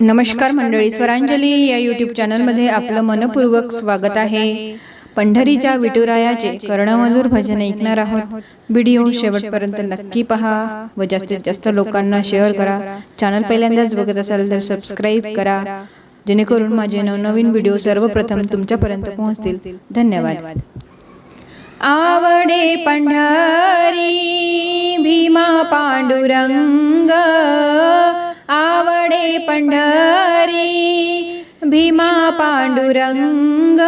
नमस्कार मंडळी स्वरांजली या यूट्यूब चॅनलमध्ये आपलं मनपूर्वक स्वागत आहे. पंढरीच्या विठुरायाचे कर्णमधुर भजन ऐकणार आहोत. व्हिडिओ शेवटपर्यंत नक्की पहा व जास्तीत जास्त लोकांना शेअर करा. चॅनल पहिल्यांदाच बघत असाल तर सबस्क्राईब करा. जेणेकरून माझे नवनवीन व्हिडिओ सर्वप्रथम तुमच्यापर्यंत पोहोचतील. धन्यवाद. आवडे पंढरी भीमा पांडुरंग. पडे पंढरी भीमा पांडुरंग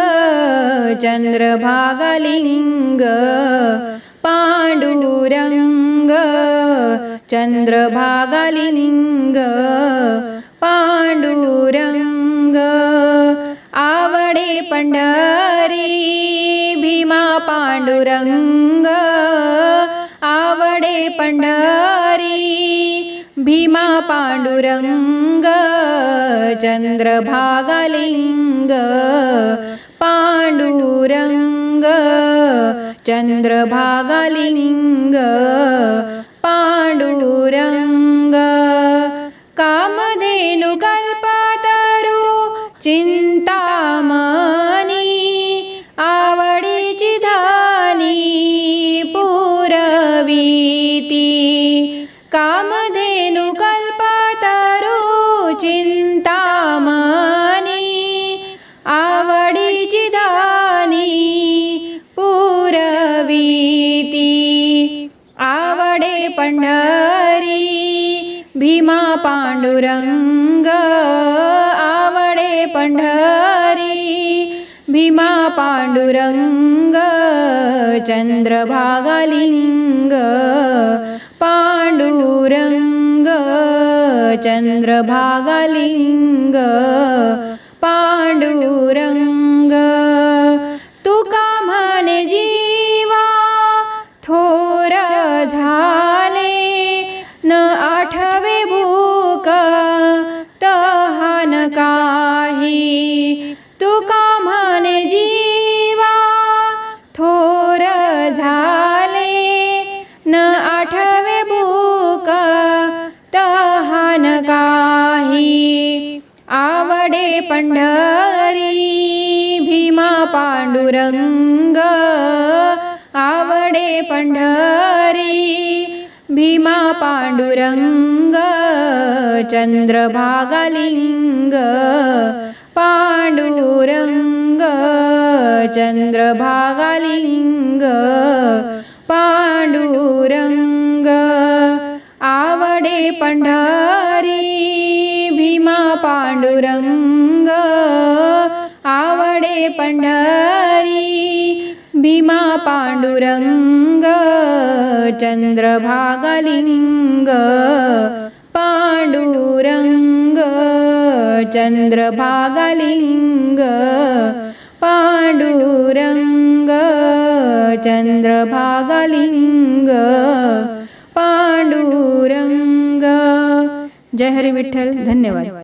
चंद्रभागलिंग पांडुरंग चंद्रभागलिंग पांडुरंग आवडे पंढरी भीमा पांडुरंग आवडे पंढरी भीमा पांडुरंग चंद्रभागलिंग पांडुरंग चंद्रभागलिंग पांडुरंग कामधेनु कल्पतरू चिंतामणी आवडीची धानी पुरवीती कामधेनु कल्पतरू चिंतामणी आवडीची धानी पुरवीती आवडे पंढरी भीमा पांडुरंग आवडे पंढरी भीमा पांडुरंग चंद्रभागलिंग चतुरंग चंद्रभागलिंग पांडुरंग तुका म्हणे जीवा थोर झाले न आठवे भूक तहान काही तुका काही आवडे पंढरी भीमा पांडुरंग आवडे पंढरी भीमा पांडुरंग चंद्रभागालिंग पांडुरंग चंद्रभागालिंग पांडुरंग वाडे पंढरी भीमा पांडुरंग. आवडे पंढरी भीमा पांडुरंग. चंद्रभागलिंग पांडुरंग. चंद्रभागलिंग पांडुरंग. चंद्रभागलिंग पांडुरंग। जय हरी विठ्ठल धन्यवाद।